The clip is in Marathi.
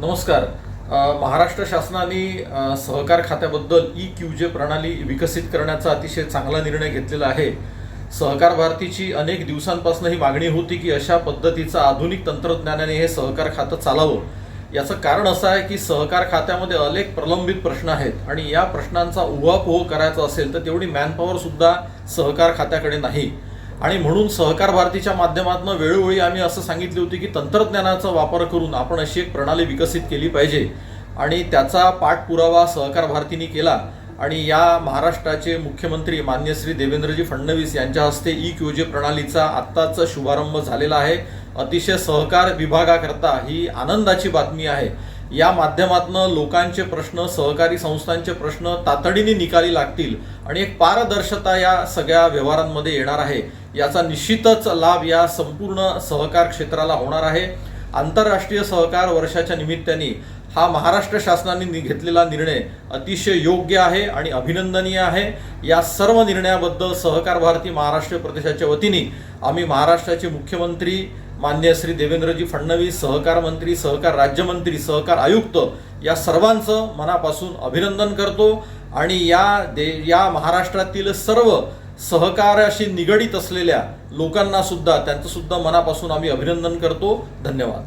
नमस्कार. महाराष्ट्र शासनाने सहकार खात्याबद्दल ई क्यू जे प्रणाली विकसित करण्याचा अतिशय चांगला निर्णय घेतलेला आहे. सहकार भारतीची अनेक दिवसांपासून ही मागणी होती की अशा पद्धतीचं आधुनिक तंत्रज्ञानाने हे सहकार खातं चालावं. याचं कारण असं आहे की सहकार खात्यामध्ये अनेक प्रलंबित प्रश्न आहेत आणि या प्रश्नांचा उहापोह करायचा असेल तर तेवढी मॅनपॉवरसुद्धा सहकार खात्याकडे नाही. आणि म्हणून सहकार भारतीच्या माध्यमातून वेळोवेळी आम्ही असं सांगितले होते की तंत्रज्ञानाचा वापर करून आपण अशी एक प्रणाली विकसित केली पाहिजे. आणि त्याचा पाठपुरावा सहकार भारतीने केला. आणि या महाराष्ट्राचे मुख्यमंत्री मान्य श्री देवेंद्रजी फडणवीस यांच्या हस्ते ई क्यूजे प्रणालीचा आत्ताच शुभारंभ झालेला आहे. अतिशय सहकार विभागाकरता ही आनंदाची बातमी आहे. या माध्यमातून लोकांचे प्रश्न सहकारी संस्थांचे प्रश्न तातडीने निकाली लागतील आणि एक पारदर्शता या सगळ्या व्यवहारांमध्ये येणार आहे. याचा निश्चितच लाभ या संपूर्ण सहकार क्षेत्राला होणार आहे. आंतरराष्ट्रीय सहकार वर्षाच्या निमित्ताने हा महाराष्ट्र शासनाने नि- घेतलेला निर्णय अतिशय योग्य आहे आणि अभिनंदनीय आहे. या सर्व निर्णयाबद्दल सहकार भारती महाराष्ट्र प्रदेशाच्या वतीने आम्ही महाराष्ट्राचे मुख्यमंत्री मान्य श्री देवेंद्रजी फडणवीस सहकार मंत्री सहकार राज्यमंत्री सहकार आयुक्त या सर्वांचं मनापासून अभिनंदन करतो आणि या दे या महाराष्ट्रातील सर्व सहकार्याशी निगडीत असलेल्या लोकांनासुद्धा त्यांचंसुद्धा मनापासून आम्ही अभिनंदन करतो. धन्यवाद.